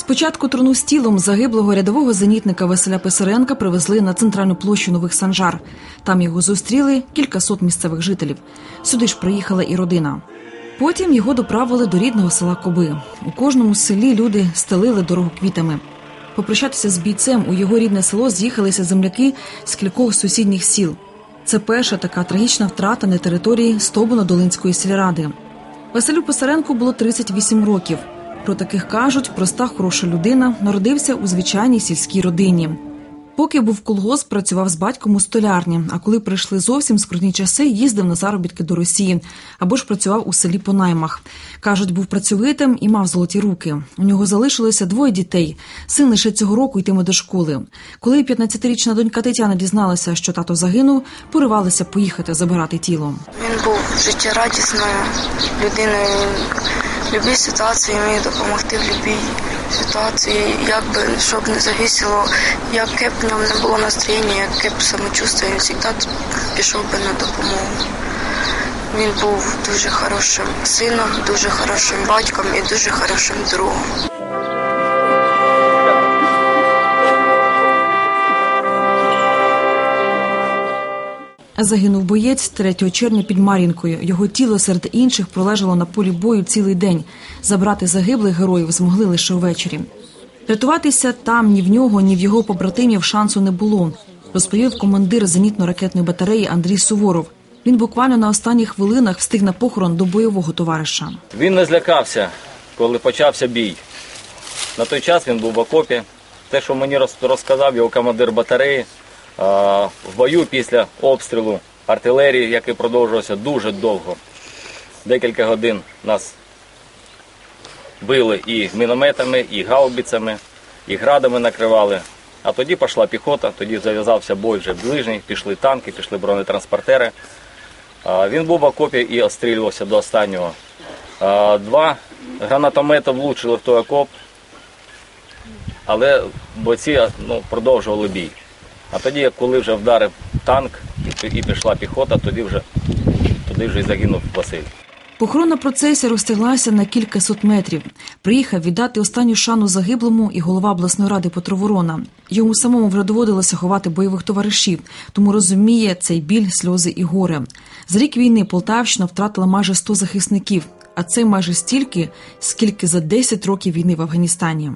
Спочатку труну з тілом загиблого рядового зенітника Василя Писаренка привезли на центральну площу Нових Санжар. Там його зустріли кількасот місцевих жителів. Сюди ж приїхала і родина. Потім його доправили до рідного села Коби. У кожному селі люди стелили дорогу квітами. Попрощатися з бійцем у його рідне село з'їхалися земляки з кількох сусідніх сіл. Це перша така трагічна втрата на території Стобуно-Долинської сільради. Василю Писаренку було 38 років. Про таких кажуть, проста хороша людина народився у звичайній сільській родині. Поки був колгосп, працював з батьком у столярні. А коли прийшли зовсім скрутні часи, їздив на заробітки до Росії або ж працював у селі по наймах. кажуть, був працьовитим і мав золоті руки. У нього залишилося двоє дітей. Син лише цього року йтиме до школи. Коли 15-річна донька Тетяна дізналася, що тато загинув, поривалися поїхати забирати тіло. Він був життєрадісною людиною. Він ситуації вмію допомогти в будь-якій ситуації, як би щоб не завісило, яке б в ньому не було настроєння, яке б самочувство, він завжди пішов би на допомогу. Він був дуже хорошим сином, дуже хорошим батьком і дуже хорошим другом. Загинув боєць 3 червня під Мар'їнкою. Його тіло серед інших пролежало на полі бою цілий день. Забрати загиблих героїв змогли лише ввечері. Рятуватися там ні в нього, ні в його побратимів шансу не було. Розповів командир зенітно-ракетної батареї Андрій Суворов. Він буквально на останніх хвилинах встиг на похорон до бойового товариша. Він не злякався, коли почався бій. На той час він був в окопі. Те, що мені роз- розказав його командир батареї, в бою після обстрілу артилерії, який продовжувався дуже довго. Декілька годин нас били і мінометами, і гаубицями, і градами накривали. А тоді пішла піхота, тоді зав'язався бой вже ближній, пішли танки, пішли бронетранспортери. Він був в окопі і обстрілювався до останнього. Два гранатомети влучили в той окоп, але бойці ну, продовжували бій. А тоді, коли вже вдарив танк і, пішла піхота, тоді вже, туди вже і загинув Василь. Похоронна процесія розтяглася на кілька сот метрів. Приїхав віддати останню шану загиблому і голова обласної ради Петро Ворона. Йому самому вже доводилося ховати бойових товаришів, тому розуміє цей біль, сльози і горе. За рік війни Полтавщина втратила майже 100 захисників, а це майже стільки, скільки за 10 років війни в Афганістані.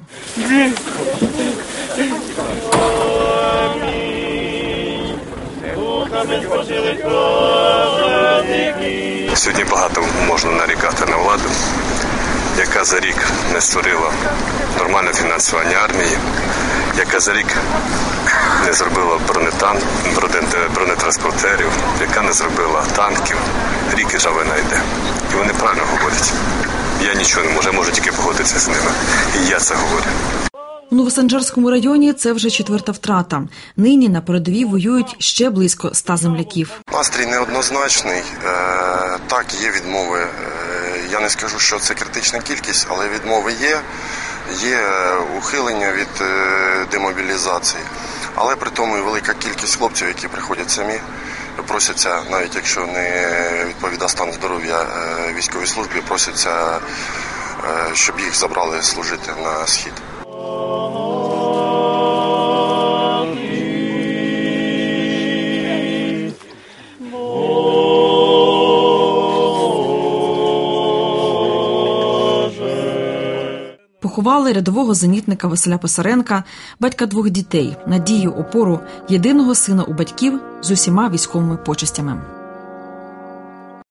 Сьогодні багато можна нарікати на владу, яка за рік не створила нормальне фінансування армії, яка за рік не зробила бронетан, бронетранспортерів, яка не зробила танків. Рік і жавина йде. І вони правильно говорять. Я нічого не можу, можу тільки погодитися з ними. І я це говорю. У Новосанджарському районі це вже четверта втрата. Нині на передовій воюють ще близько ста земляків. Настрій неоднозначний. Е, Так, є відмови. Е, Я не скажу, що це критична кількість, але відмови є. Є е, ухилення від демобілізації. Але при тому і велика кількість хлопців, які приходять самі, просяться, навіть якщо не відповідає стан здоров'я військовій службі, просяться, щоб їх забрали служити на схід. Поховали рядового зенітника Василя Писаренка, батька двох дітей, надію, опору, єдиного сина у батьків з усіма військовими почестями.